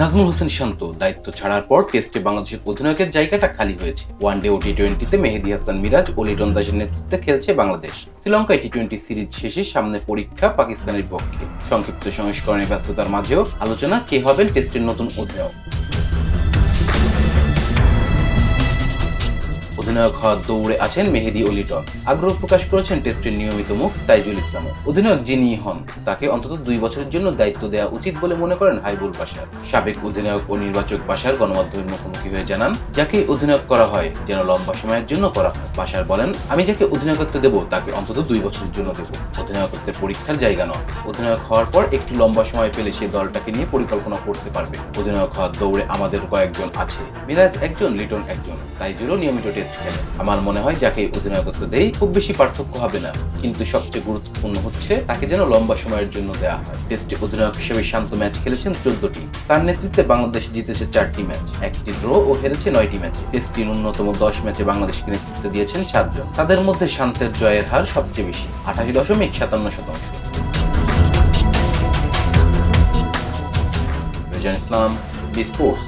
নাজমুল হোসেন শান্ত দায়িত্ব ছাড়ার পর টেস্টে বাংলাদেশের অধিনায়কের জায়গাটা খালি হয়েছে। ওয়ান ডে ও টি টোয়েন্টিতে মেহেদি হাসান মিরাজ ও লিটন দাসের নেতৃত্বে খেলছে বাংলাদেশ। শ্রীলঙ্কায় টি টোয়েন্টি সিরিজ শেষে সামনে পরীক্ষা পাকিস্তানের পক্ষে। সংক্ষিপ্ত সংস্করণের ব্যস্ততার মাঝেও আলোচনা কে হবেন টেস্টের নতুন অধিনায়ক অধিনায়ক হওয়ার দৌড়ে আছেন মেহেদি ও লিটন আগ্রহ প্রকাশ করেছেন টেস্টের নিয়মিত মুখ তাইজুল ইসলামও অধিনায়ক যিনি হন, তাকে অন্তত দুই বছরের জন্য দায়িত্ব দেওয়া উচিত বলে মনে করেন হাইবুল বাশার। সাবেক অধিনায়ক ও নির্বাচক বাশার গণমাধ্যমের মুখোমুখি হয়ে জানান, যাকে অধিনায়ক করা হয়, যেন লম্বা সময়ের জন্য করা হয়। বাশার বলেন, আমি যাকে অধিনায়কত্ব দেব, তাকে অন্তত দুই বছরের জন্য দেব। অধিনায়কত্বের পরীক্ষার জায়গা নয়। অধিনায়ক হওয়ার পর একটু লম্বা সময় পেলে সে দলটাকে নিয়ে পরিকল্পনা করতে পারবে। অধিনায়ক হওয়ার দৌড়ে আমাদের কয়েকজন আছে। মিরাজ একজন, লিটন একজন। তাই জন্য নিয়মিত টেস্ট আমার মনে হয় যাকে অধিনায়কত্ব দেই, খুব বেশি পার্থক্য হবে না। কিন্তু সবচেয়ে গুরুত্বপূর্ণ হচ্ছে তাকে যেন লম্বা সময়ের জন্য দেওয়া হয়। টেস্টে অধিনায়ক হিসেবে শান্ত ম্যাচ খেলেছেন চোদ্দটি। তার নেতৃত্বে বাংলাদেশ জিতেছে চারটি ম্যাচ। একটি ড্র ও হেরেছে নয়টি ম্যাচ। টেস্টটির ন্যূনতম দশ ম্যাচে বাংলাদেশকে নেতৃত্ব দিয়েছেন সাতজন। তাদের মধ্যে শান্তের জয়ের হার সবচেয়ে বেশি, আঠাশি দশমিক সাতান্ন শতাংশ। Rezan Islam, B sports.